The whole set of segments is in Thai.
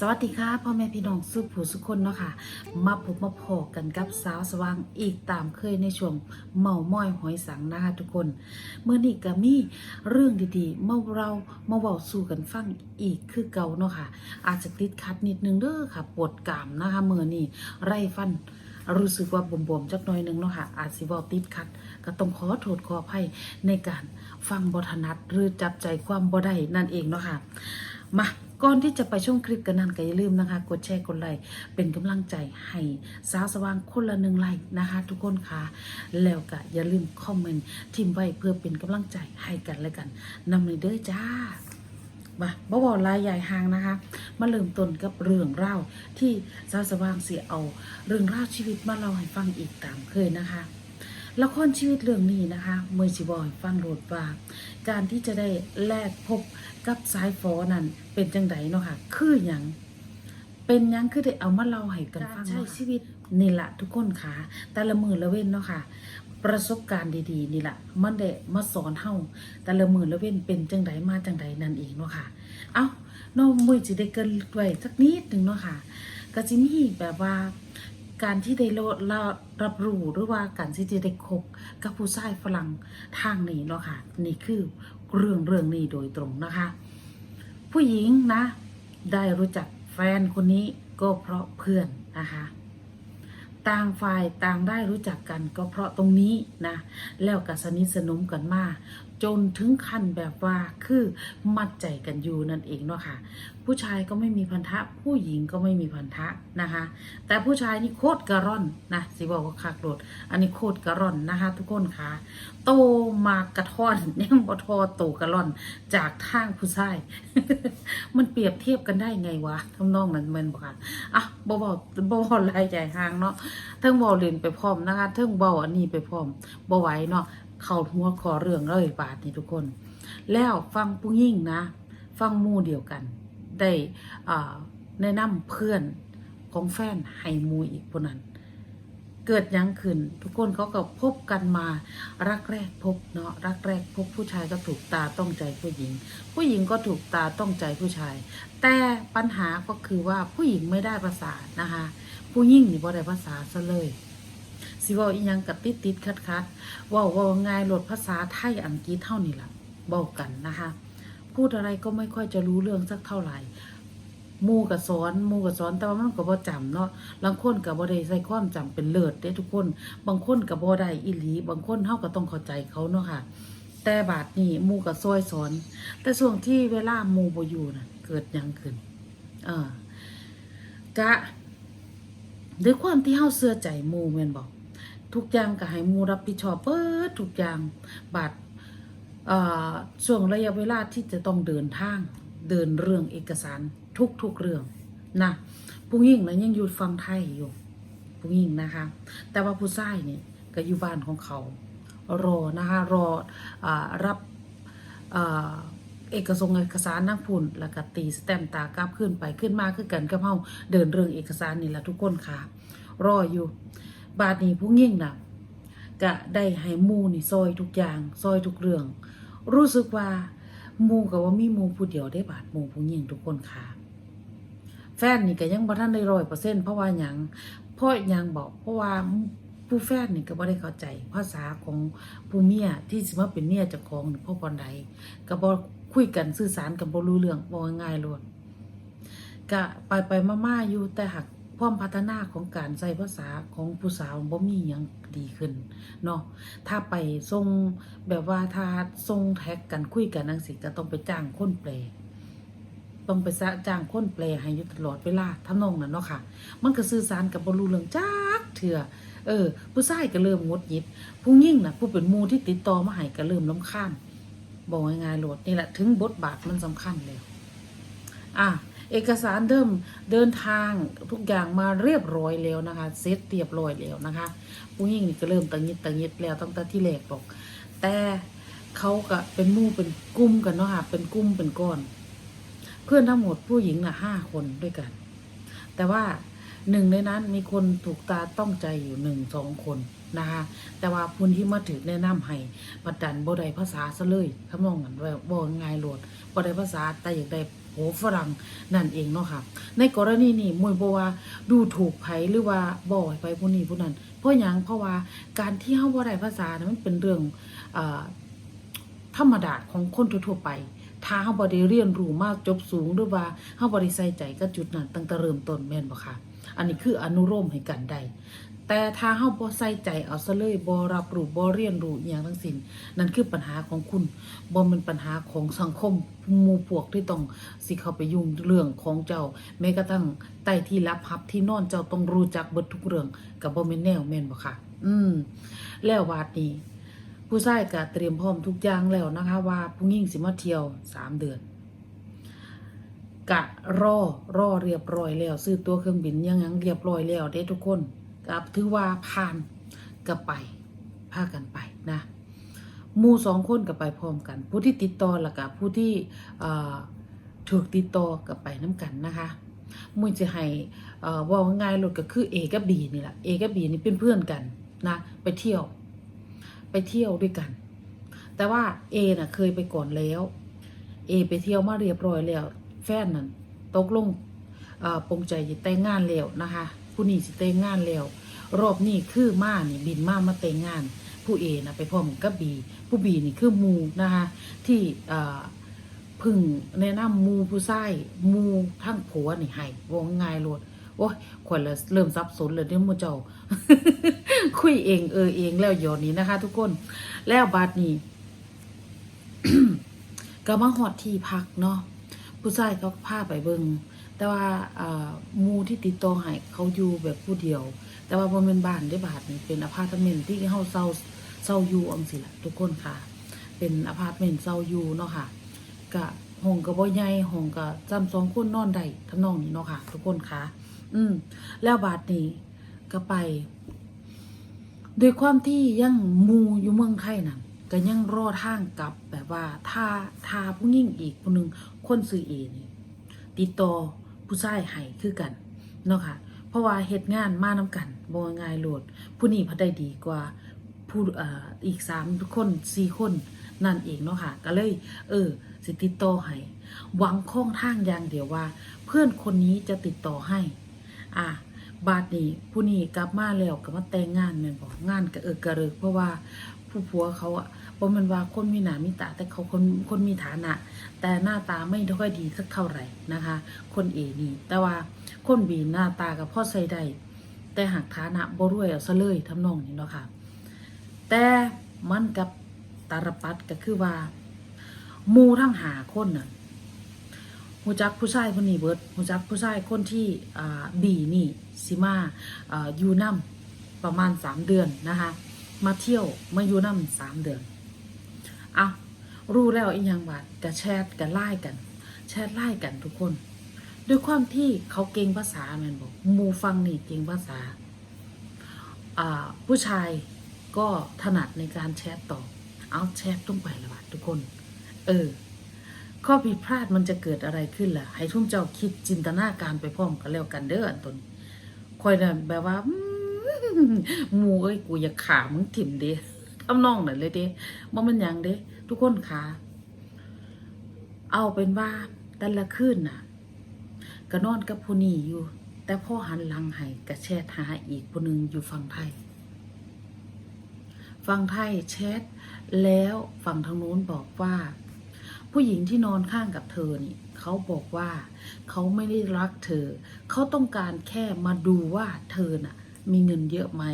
สวัสดีค่ะพ่อแม่พี่น้องสุขผู้สุขคนเนาะค่ะ มาพบมาพอกันกับสาวสว่างอีกตามเคยในช่วงเมาม้อยหอยสังนะคะทุกคนเมื่อนี้ก็มีเรื่องดีๆ เมื่อเรามาเว้าสู่กันฟังอีกคือเก่าเนาะค่ะ อาจจะติดขัดนิดนึงเด้อค่ะปวดกามนะคะเมื่อนี้ไรฟันรู้สึกว่าบวมๆจักหน่อยนึงเนาะค่ะ อาจสิว้าติดขัด ก็ต้องขอโทษขออภัยในการฟังบทนัดหรือจับใจความบ่ได้นั่นเองเนาะค่ะ มา ก่อนที่จะไปช่วงคลิปกันนั้นก็อย่าลืมนะคะ กดแชร์กดไลค์เป็นกำลังใจให้สาวสว่างคนละหนึ่งไลค์นะคะ ทุกคนค่ะแล้วก็อย่าลืมคอมเมนต์ทิมไว้เพื่อเป็นกำลังใจให้กันและกันนำเลยเด้อจ้ามาบ่บอกลายใหญ่หางนะคะ มาเริ่มต้นกับเรื่องเล่าที่สาวสว่างเสียเอา เรื่องราชีวิตมาเล่าให้ฟังอีกตามเคยนะคะละครชีวิตเรื่องนี้นะคะเมื่อชิบอยฟังโรดว่า การที่จะได้แลกพบกับสายฟอนั้น เป็นจังไดเนาะค่ะ คือหยังเป็นหยังคือได้เอามาเล่าให้กันฟังใช้ชีวิตนี่ละทุกคนค่ะ แต่ละมือละเว้นเนาะค่ะ ประสบการณ์ดีๆนี่ละมันได้มาสอนเฮาแต่ละมือละเว้นเป็นจังไดมาจังไดนั่นเองเนาะค่ะ เอ้าเน้องมือสิได้เกินไว้สักนิดหนึ่งเนาะค่ะ ก็จะมีแบบว่าการที่ได้รับรับรู้หรือว่าการที่จะได้คบกับผู้ชายฝรั่งทางนี้เนาะค่ะ นี่คือเรื่องเรื่องนี้โดยตรงนะคะ ผู้หญิงนะ ได้รู้จักแฟนคนนี้ก็เพราะเพื่อนนะคะต่างฝ่ายต่างได้รู้จักกันก็เพราะตรงนี้นะแล้วก็สนิทสนมกันมากจนถึงขั้นแบบว่าคือมัดใจกันอยู่นั่นเองเนาะค่ะ ผู้ชายก็ไม่มีพันธะ ผู้หญิงก็ไม่มีพันธะนะคะ แต่ผู้ชายนี่โคตรกระร่อนนะสิบอกว่าคักโดดอันนี้โคตรกระร่อนนะคะ ทุกคนค่ะ โตมากระท่อนยังบ่ทอโตกระร่อนจากทางผู้ชาย มันเปรียบเทียบกันได้ไงวะทำนองนั้นแมันบอกค่ะอะบ่บอกบ่บอกรายใจห่างเนาะเทิงบ่เล่นไปพร้อมนะคะเทิงบาอันนี้ไปพร้อมบ่ไหวเนาะ เข้าหัวคอเรื่องเลยบาทนี่ทุกคน แล้วฟังผู้ยิ่งนะ ฟังมู่เดียวกัน ได้อ่าแนะนำเพื่อนของแฟนให้มูอีกคนนั้น เกิดยังขึ้น ทุกคนเขาก็พบกันมา รักแรกพบเนาะรักแรกพบผู้ชายก็ถูกตาต้องใจผู้หญิง ผู้หญิงก็ถูกตาต้องใจผู้ชาย แต่ปัญหาก็คือว่าผู้หญิงไม่ได้ภาษานะคะผู้หญิงนี่บ่ได้ภาษาซะเลย สิว่าอีหยังกับติดติดคัดคัดว่าว่าง่ายหลดภาษาไทยอังกฤษเท่านี้ล่ะบอกกันนะคะ พูดอะไรก็ไม่ค่อยจะรู้เรื่องสักเท่าไหร่มูกับสอนมูกับสอนแต่ว่ามันก็บ่จำเนาะบางคนกับบ่ได้ใส่ความจำเป็นเลิศเด้ทุกคน บางคนกับบ่ได้อีหลี บางคนเฮาก็ต้องเข้าใจเขาเนาะค่ะ แต่บาดนี้มูกับซอยสอน แต่ช่วงที่เวลามูบ่อยู่น่ะ เกิดยังขึ้น เออกะด้วยความที่เฮาเชื่อใจมูแม่นบอก ทุกอย่างก็ให้มูรับผิดชอบเปิดทุกอย่างบาดเอ่อช่วงระยะเวลาที่จะต้องเดินทางเดินเรื่องเอกสารทุกๆเรื่องนะผู้หญิงนะยังอยู่ฟังไทยอยู่ผู้หญิงนะคะ แต่ว่าผู้ชายเนี่ยก็อยู่บ้านของเขา รอนะคะรออรับอ่าเอกสงเอกสารนักพุ่นแล้วก็ตีสแตมตากลับขึ้นไปขึ้นมาคือกันกับเฮาเดินเรื่องเอกสารนี่แหละทุกคนค่ะ รออยู่ บาดนี้ผู้หญิงน่ะก็ได้ให้มูนี่ซอยทุกอย่างซอยทุกเรื่อง รู้สึกว่ามูกับว่ามีมูผู้เดียวได้บาดมูผู้หญิงทุกคนค่ะ แฟนนี่ก็ยังบ่ทันได้ร้อยเปอร์เซ็นต์เพราะว่าหยังเพราะหยังบอกเพราะว่าผู้แฟนนี่ก็บ่ได้เข้าใจภาษาของผู้เมียที่สิมาเป็นเมียเจ้าของนี่เพราะปานใดก็บ่คุยกันสื่อสารกันบ่รู้เรื่องบ่ง่ายๆโลดก็ไปไปมาๆอยู่แต่หาก ความพัฒนาของการใช้ภาษาของผู้สาวบ่มีหยังดีขึ้นเนาะถ้าไปส่งแบบว่าถ้าส่งแท็กกันคุยกันนังสิก็ต้องไปจ้างคนแปลต้องไปจ้างคนแปลให้อยู่ตลอดเวลาทำนองนั้นเนาะค่ะ มันก็สื่อสารกับบรูเรื่องจักเถื่อเออ ผู้ชายก็เริ่มงดหยิบผู้ยิ่งน่ะผู้เป็นมูที่ติดต่อมาให้ก็เริ่มล้ำคาญบอกง่ายๆโหลดนี่แหละถึงบทบาทมันสำคัญแล้วอะ เอกสารเดิมเดินทางทุกอย่างมาเรียบร้อยแล้วนะคะเซตเรียบร้อยแล้วนะคะผู้หญิงนี่ก็เริ่มตังยิดตังยิดแล้วตั้งแต่ที่แรกบอก แต่เขาก็เป็นมู่เป็นกลุ่มกันเนาะค่ะเป็นกลุ่มเป็นก้อน เพื่อนทั้งหมดผู้หญิงน่ะห้าคนด้วยกัน แต่ว่าหนึ่งในนั้นมีคนถูกตาต้องใจอยู่หนึ่งสองคนนะคะแต่ว่าคนที่มาถือแนะนำให้ประดันบ่ได้ภาษาซะเลยทำนองนั้นว่าบ่ง่ายโหลดบ่ได้ภาษาแต่อยากได้ โหฝรั่งนั่นเองเนาะค่ะ ในกรณีนี้มวยบว่าดูถูกไผหรือว่าบ่ให้ไปผู้นี้ผู้นั้น เพราะหยังเพราะว่าการที่เฮาบ่ได้ภาษานะมันเป็นเรื่องอธรรมดาของคนทั่วๆไปถ้าเฮาบ่ได้เรียนรู้มากจบสูงหรือว่าเฮาบ่ได้ใส่ใจกับจุดนั้นตั้งแต่เริ่มต้นแม่นบ่คะอันนี้คืออนุโลมให้กันได้ แต่ถ้าเฮาบ่ใส่ใจเอาซะเลยบ่รับรู้บ่เรียนรู้อหย่างทั้งสิ้นนั่นคือปัญหาของคุณบ่แม่นปัญหาของสังคมหมู่พวกที่ต้องสิเข้าไปยุ่งเรื่องของเจ้า แม้กระทั่งใต้ที่รับพับที่นอนเจ้าต้องรู้จักเบิดทุกเรื่องก็บ่แม่นแนวแม่นบ่ค่ะ อืม แล้ววาดนี้ ผู้ชายก็เตรียมพร้อมทุกอย่างแล้วนะคะ ว่าผู้หญิงสิมาเที่ยวสามเดือนกะรอรอเรียบร้อยแล้ว ซื้อตัวเครื่องบินยังยังเรียบร้อยแล้วเด้ทุกคน กับถือว่าผ่านก็ไปพากันไปนะมู่สองคนก็ไปพร้อมกัน ผู้ที่ติดต่อแล้วก็ผู้ที่เอ่อถูกติดต่อก็ไปน้กันนะคะมุ้ยจะให้ว่าง่ายๆเลยก็คือ A กับ B นี่แหละ A กับ B นี่เป็นเพื่อนกันนะไปเที่ยว ไปเที่ยวด้วยกัน แต่ว่า A น่ะเคยไปก่อนแล้ว A ไปเที่ยวมาเรียบร้อยแล้ว แฟนนั่นตกลงปรงใจจะแต่งงานแล้วนะคะ ผู้นี้สิแต่งงานแล้ว รอบนี้คือมานี่บินมามาแต่งงาน ผู้เอนะไปพร้อมกับบี ผู้บีนี่คือมูนะคะที่พึ่งแนะนำหมูผู้ชายมูทั้งผัวนี่ให้วงง่ายโลดโอ้ยขวัญเริ่มซับสนเลยเดี๋ยวมูเจ้า คุยเองเออเองแล้วโยนนี้นะคะ ทุกคนแล้วบาดนี้ก็มาหอดที่พักเนาะผู้ชายเขาพาไปเบิง แต่ว่าหมูที่ติดต่อให้เขาอยู่แบบผู้เดียว แต่ว่าบ่แม่นบ้านได้บาทนี่เป็นอพาร์ตเมนต์ที่เฮาเซาเซาอยู่อังสิล่ะทุกคนค่ะ เป็นอพาร์ตเมนต์เซาอยู่เนาะค่ะก็ห้องก็บ่ใหญ่ห้องก็จำสองคนนอนได้ทำนองนี้เนาะค่ะ ทุกคนค่ะ อืม แล้วบาทนี้ก็ไปด้วยความที่ยังหมูอยู่เมืองไทยน่ะก็ยังรอทางกลับแบบว่าถ้าถ้าผู้หญิงอีกคนหนึงคนซื้อเอนี่ติดต่อ ผู้ชายให้คือกันเนาะค่ะ เพราะว่าเหตุงานมานำกันบ่ง่ายโหลด ผู้นี้พัดได้ดีกว่าผู้เอ่ออีกสามคนสี่คนนั่นเองเนาะค่ะ ก็เลย เออ สิติดต่อให้หวังข้องทางอย่างเดียวว่า เพื่อนคนนี้จะติดต่อให้ อะบาดนี้ผู้นี้กลับมาแล้วก็มาแต่งงานแม่นบอกงานก็เออกระเริกเพราะว่าผู้ผัวเขาอะ บ่แมันว่าคนมีหนามีตาแต่เขาคนคนมีฐานะ แต่หน้าตาไม่ค่อยดีสักเท่าไหร่นะคะ คนเอนี่แต่ว่าคนบีหน้าตากับพ่อใส่ได้แต่หากฐานะบ่รวยเอาซะเลยทำนองนี้เนาะค่ะแต่มันกับตารปัดก็คือว่ามูทั้งหาคนน่ะหูจักผู้ชายคนนี้เบิดหูจักผู้ชายคนที่บีนี่สิมาอ่าอยู่นํประมาณสามเดือนนะคะ มาเที่ยวมาอยู่นํสามเดือน เอารู้แล้วอีกอย่างบาดกะแชทกะไล่กัน แชทไล่กันทุกคน ด้วยความที่เขาเก่งภาษาแม่นบอกหมูฟังนี่เก่งภาษาอ่าผู้ชายก็ถนัดในการแชทตอบเอาแชทลงไปละบาดทุกคน เออ ข้อผิดพลาดมันจะเกิดอะไรขึ้นล่ะ ให้ทุ่มเจ้าคิดจินตนาการไปพร้อมกันแล้วกันเด้ออันตนคอยนั่นแบบว่ามหมูเอ้ยกูอยากขามึงถิ่มเด้ ทำนองนั่นเลยเด้บ่มันหยังเด้ ทุกคนขาเอาเป็นว่าแต่ละคืนน่ะก็นอนกับผู้นี้อยู่ แต่พ่อหันหลังให้กระแชทหาอีกผู้หนึ่งอยู่ฝั่งไทยฝั่งไทยแชทแล้วฝั่งทางนู้นบอกว่า ผู้หญิงที่นอนข้างกับเธอนี่เขาบอกว่าเขาไม่ได้รักเธอ เขาต้องการแค่มาดูว่าเธอน่ะ มีเงินเยอะไหม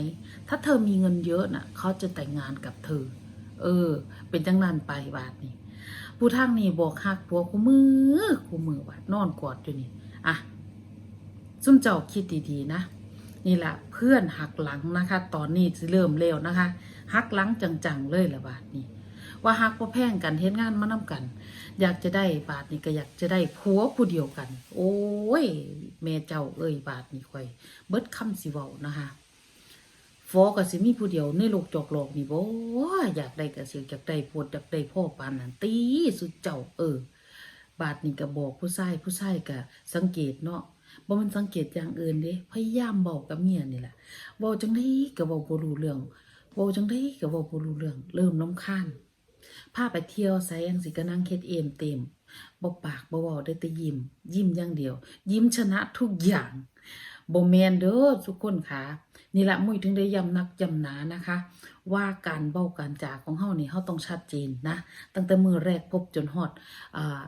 ถ้าเธอมีเงินเยอะน่ะ เขาจะแต่งงานกับเธอ เออ เป็นจังนั้นไปบาทนี่ผู้ทางนี่บอกหักผัวกูมือกูมือบาดนอนกอดอยู่นี่ อะซุ่มเจ้าคิดดีๆนะ นี่แหละเพื่อนหักหลังนะคะ ตอนนี้เริ่มเร็วนะคะ หักหลังจังๆเลยละบาทนี่ ว่าหักว่าแพงกันเฮ็ดงานมานํกัน อยากจะได้บาทนี้ก็อยากจะได้ผัวผู้เดียวกัน โอ้ยแม่เจ้าเอ้ยบาทนี้ค่อย เบิดคำสิเว้านะคะฟอก็สิมีผู้เดียวในโลกจอกโลอกนี่บ่อยากได้ก็สิอยากได้ผัวอยากได้พ่อปานนั้นตีสุดเจ้าเออ บาทนี้ก็บอกผู้ชายผู้ชายก็สังเกตเนาะบ่มันสังเกตอย่างอื่นเด้พยายามบอกกับเมียนี่แหละเว้าจังไดก็เว้าบ่รู้เรื่องเว้าจังไดก็เว้าบ่รู้เรื่อง เริ่มรำคาญ พาไปเที่ยวไสจังสิก็นั่งเฮ็ดเอมเต็มบ่ปากบ่เว้าได้แต่ยิ้ม ยิ้มอย่างเดียว ยิ้มชนะทุกอย่างบ่แมนเด้อทุกคนค่ะนี่แหละมุ้ยถึงได้ย้ำนักย้ำหนานะคะ ว่าการเบ้าการจาของเฮานี่เฮาต้องชัดเจนนะ ตั้งแต่มือแรกพบจนฮอดอ่า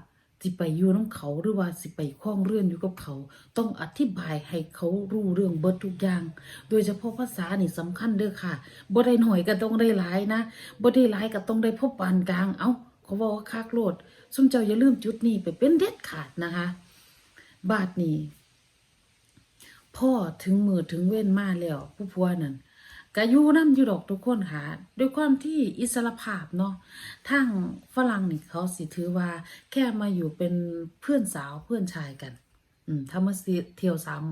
สิไปอยู่น้ำเขาหรือว่าสิไปคล้องเรื่องอยู่กับเขา ต้องอธิบายให้เขารู้เรื่องเบิดทุกอย่าง โดยเฉพาะภาษานี่สำคัญเด้อค่ะบ่ได้หน่อยก็ต้องได้หลายนะบ่ได้หลายก็ต้องได้พบปานกลางเอ้าเขาบอกว่าคักโลดซุมเจ้าอย่าลืมจุดนี้ไปเป็นเด็ดขาดนะคะ บาทนี้พ่อถึงมือถึงเว้นมาแล้วผู้พัวนั่น ก็อยู่นํอยู่ดอกทุกคนค่ะ ด้วยความที่อิสรภาพเนาะทางฝรั่งนี่เขาสิถือว่า แค่มาอยู่เป็นเพื่อนสาวเพื่อนชายกัน อืมถ้ามาเที่ยวสาม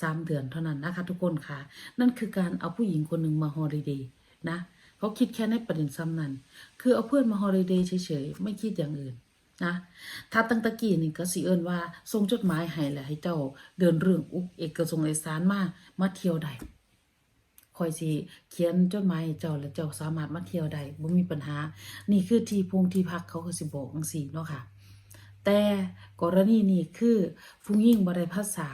สามเดือนเท่านั้นนะคะ ทุกคนค่ะ นั่นคือการเอาผู้หญิงคนหนึ่งมาฮอลิเดย์นะเขาคิดแค่ในประเด็นซ้ำนั้น คือเอาเพื่อนมาฮอลิเดย์เฉยๆ ไม่คิดอย่างอื่นนะถ้าตั้งตะกี้นี่ก็สิเอินว่าส่งจดหมายให้แหละให้เจ้าเดินเรื่องอุกเอกะสงเอกสารมามาเที่ยวได้ คอยสิเขียนจดหมายเจ้าแล้วเจ้าสามารถมาเที่ยวได้บ่มีปัญหา นี่คือที่พงที่พักเขาก็สิบอกจังซี่เนาะค่ะ แต่กรณีนี้คือผู้หญิงบ่ได้ภาษา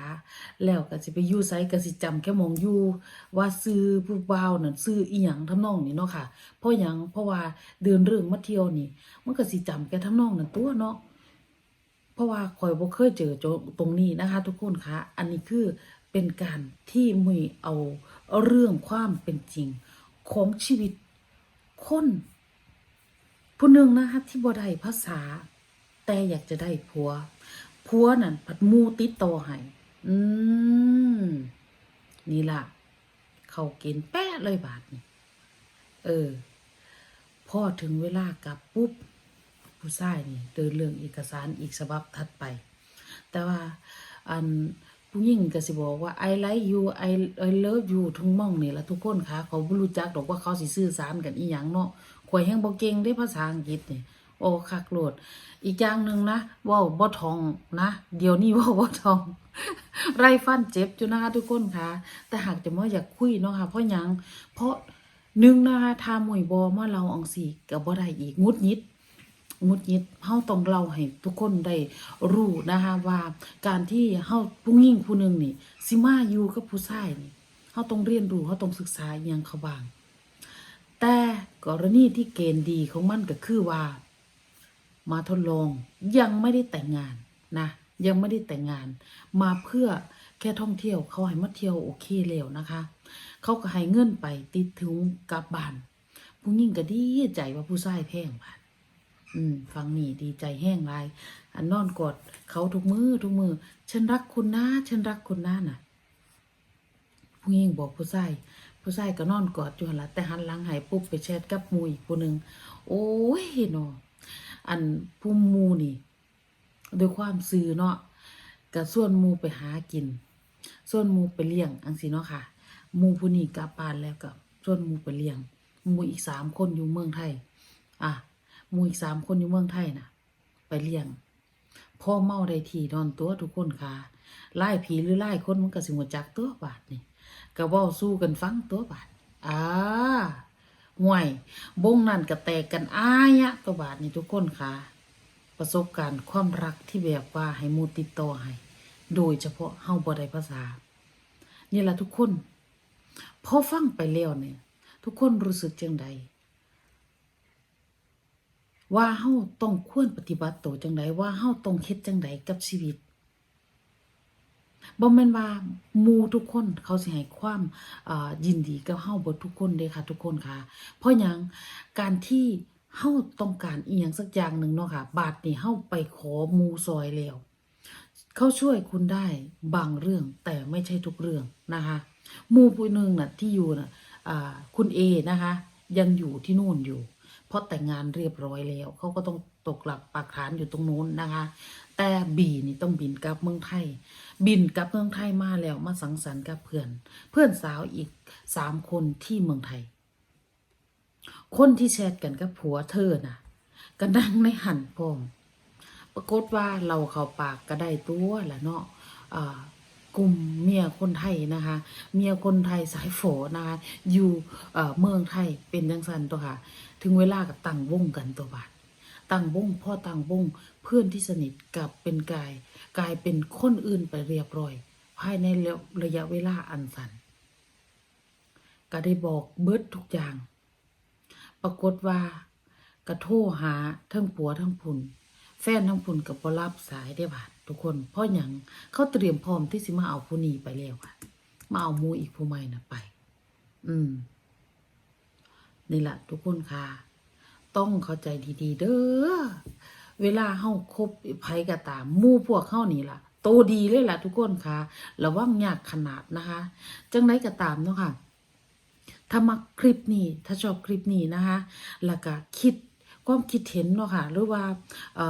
แล้วก็สิไปอยู่ไสก็สิจำแค่มองอยู่ว่าซื้อผู้บ่าวนั่นซื้ออีหยังทำนองนี้เนาะค่ะ เพราะหยังเพราะว่าเดินเรื่องมาเที่ยวนี่ มันก็สิจำแค่ทำนองนั้นตัวเนาะเพราะว่าคอยบ่เคยเจอจตรงนี้นะคะ ทุกคนคะ อันนี้คือ เป็นการที่มุยเอาเรื่องความเป็นจริงของชีวิตคนผู้หนึ่งนะคะที่บ่ได้ภาษา แต่อยากจะได้ผัวผัวนั่นผัดมูติดต่อให้อืมนี่ล่ะ เขาเกณฑ์แป๊ะเลยบาทนี่เออ พอถึงเวลากลับปุ๊บ ผู้ชายนี่ เดินเรื่องเอกสารอีกฉบับถัดไป แต่ว่าอัน ผู้หญิงก็สิบอกว่า I like you I I love you ทุกหม่องนี่ละทุกคนค่ะ เขาบ่รู้จักดอกว่าเขาสิสื่อสารกันอีหยังเนาะข่อยแฮงบ่เก่งได้ภาษาอังกฤษนี่โอ้คักโลด อีกอย่างหนึ่งนะว้าบ่ทองนะ เดี๋ยวนี้ว้าบ่ทอง ไรฟันเจ็บจุนะคะทุกคนค่ะ แต่หากจะมาอยากคุยเนาะค่ะเพราะหยังเพราะหนึ่งนะคะถ้าหมวยบอมาเราอังสีกับบ่ได้อีกงุดหงิด งุดหงิดเฮาต้องเล่าให้ทุกคนได้รู้นะคะว่าการที่เฮาผู้หญิงผู้หนึ่งนี่สิมาอยู่กับผู้ชายนี่เฮาต้องเรียนรู้เฮาต้องศึกษาอหยังเขาบ้าง แต่กรณีที่เกณฑ์ดีของมันก็คือว่า มาทดลองยังไม่ได้แต่งงานนะยังไม่ได้แต่งงาน มาเพื่อแค่ท่องเที่ยวเขาให้มาเที่ยวโอเคแล้วนะคะ เขาก็ให้เงินไปติดถึงกลับบ้านผู้หญิงก็ดีใจว่าผู้ชายแพงบาท อืมฟังนี่ดีใจแห้งลายอันนอนกอดเขาทุกมือทุกมือฉันรักคุณนะฉันรักคุณนะน่ะ ผู้หญิงบอกผู้ชายผู้ชายก็นอนกอดอยู่หันละแต่หันหลังหายปุ๊บไปแชทกับมูอีกผู้หนึ่งโอ้ยเนาะอันผู้มูนี่ด้วยความซื่อเนาะก็ส่วนมูไปหากิน ส่วนมูไปเลี้ยงอังสิเนาะค่ะมูผู้นี้กลับบ้านแล้วก็ส่วนมูไปเลี้ยงมูอีกสามคนอยู่เมืองไทย อะ มูอีกสามคนอยู่เมืองไทยน่ะ ไปเลี้ยงพ่อเมาได้ทีนอนตัวทุกคนค่ะไล่ผีหรือไล่คนมันก็สิหัวจักตัวบาดนี่ก็เว้าสู้กันฟังตัวบาดอ่าห่วยบงนั่นก็แตกกันอายะตัวบาดนี่ทุกคนค่ะ ประสบการณ์ความรักที่แบบว่าให้มูติดต่อให้โดยเฉพาะเฮาบ่ได้ภาษา นี่ละทุกคนพอฟังไปแล้วเนี่ย ทุกคนรู้สึกจังใด ว่าเฮาต้องควรปฏิบัติตัวจังใดว่าเฮาต้องเฮ็ดจังใดกับชีวิตบ่แม่นว่ามูทุกคนเขาสิให้ความอ่ายินดีกับเฮาบิดทุกคนเด้ค่ะ ทุกคนค่ะ เพราะหยังการที่เฮาต้องการอีหยังสักอย่างหนึ่งเนาะค่ะ บาดนี้เฮาไปขอมูซอยแล้วเขาช่วยคุณได้บางเรื่องแต่ไม่ใช่ทุกเรื่องนะคะมูผู้หนึ่งน่ะที่อยู่น่ะอ่าคุณเอนะคะ ยังอยู่ที่นู่นอยู่ เพราะแต่งงานเรียบร้อยแล้วเขาก็ต้องตกหลักปักฐานอยู่ตรงนู้นนะคะ แต่บีนี่ต้องบินกลับเมืองไทย บินกลับเมืองไทยมาแล้วมาสังสรรค์กับเพื่อน เพื่อนสาวอีกสามคนที่เมืองไทย คนที่แชทกันกับผัวเธอน่ะก็นั่งในหันพร้อมปรากฏว่าเราเข้าปากก็ได้ตัวแหละเนาะกลุ่มเมียคนไทยนะคะ เมียคนไทยสายโฝนะคะ อยู่เอ่อเมืองไทยเป็นจังสันตัวค่ะ ถึงเวลากับตั้งวงกันตัวบาดต่างวงพ่อต่างวงเพื่อนที่สนิทกับเป็นกายกลายเป็นคนอื่นไปเรียบร้อย ภายในระยะเวลาอันสั้นก็ได้บอกเบิดทุกอย่าง ปรากฏว่ากระโทรหาทั้งผัวทั้งพุนแฟนทั้งพุนกับบรับสายได้บาดทุกคนเพราะหยังเขาเตรียมพร้อมที่สิมาเอาผู้นี้ไปแล้วค่ะมาเอามูอีกผู้ใหม่น่ะไป อืม นี่แหละทุกคนค่ะ ต้องเข้าใจดีๆ เด้อเวลาเฮาคบไผก็ตามมู่พวกเฮานี่ล่ะ โตดีเลยล่ะทุกคนค่ะระวังยากขนาดนะคะ จังไรก็ตามเนาะค่ะถ้ามักคลิปนี้ ถ้าชอบคลิปนี้นะคะ แล้วก็คิด ความคิดเห็นเนาะค่ะหรือว่าอ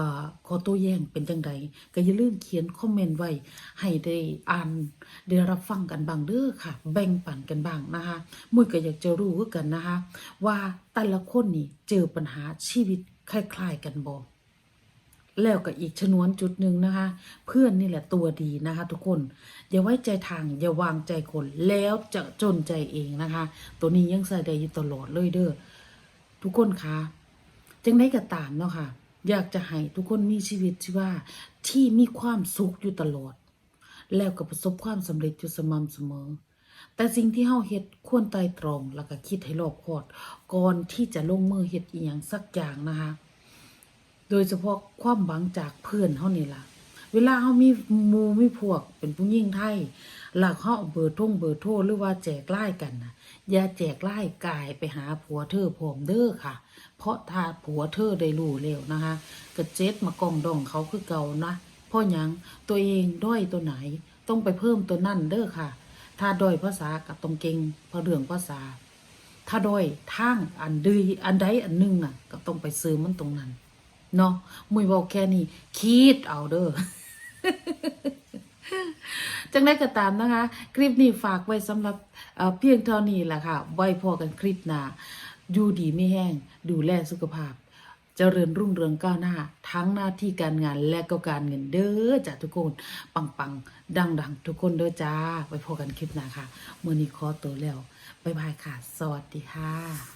ขอตัวแย่งเป็นจังใดก็อย่าลืมเขียนคอมเมนต์ไว้ให้ได้อ่านได้รับฟังกันบ้างเด้อค่ะ แบ่งปันกันบ้างนะคะมุ้ยก็อยากจะรู้กันนะคะ ว่าแต่ละคนนี่เจอปัญหาชีวิตคล้ายๆ กันบ่แล้วก็อีกชนวนจุดหนึ่งนะคะ เพื่อนนี่แหละตัวดีนะคะ ทุกคน อย่าไว้ใจทาง อย่าวางใจคนแล้วจะจนใจเองนะคะ ตัวนี้ยังใส่ได้อยู่ตลอดเลยเด้อทุกคนคะ จังได้ก็ตามเนาะค่ะ อยากจะให้ทุกคนมีชีวิตที่ว่าที่มีความสุขอยู่ตลอด แล้วก็ประสบความสำเร็จอยู่สม่ำเสมอ แต่สิ่งที่เฮาเฮ็ดควรไตร่ตรองแล้วก็คิดให้รอบคอบก่อนที่จะลงมือเฮ็ดอีหยังสักอย่างนะคะ โดยเฉพาะความหวังจากเพื่อนเฮานี่ล่ะเวลาเฮามีมูมีพวกเป็นผู้หญิงไทยหลักเฮาเบอร์ท่งเบอร์โทรหรือว่าแจกไล่กันนะ อย่าแจกไล่กายไปหาผัวเธอพร้อมเด้อค่ะ เพราะถ้าผัวเธอได้รู้แล้วนะคะก็เจ็ดมากองดองเขาคือเก่านะเพราะยังตัวเองด้อยตัวไหนต้องไปเพิ่มตัวนั่นเด้อค่ะ ถ้าด้อยภาษากับตรงเก่งพราะเรื่องภาษา ถ้าด้อยทางอันดีอันใดอันหนึงน่ะ ก็ต้องไปซื้อมันตรงนั้นเนาะมุยบอกแค่นี้คิดเอาเด้อ จังได้ก็ตามนะคะ คลิปนี้ฝากไว้สำหรับเพียงเท่านี้แหละค่ะไว้พอกันคลิปหน้าอยู่ดีไม่แห้ง ดูแลสุขภาพเจริญรุ่งเรืองก้าวหน้า ทั้งหน้าที่การงานและก็การเงินเด้อจ้ะทุกคน ปังปังดังดังๆทุกคนเด้อจ้าไว้พอกันคลิปหน้าค่ะเมื่อนี้ขอตัวแล้วบ๊ายบายค่ะ สวัสดีค่ะ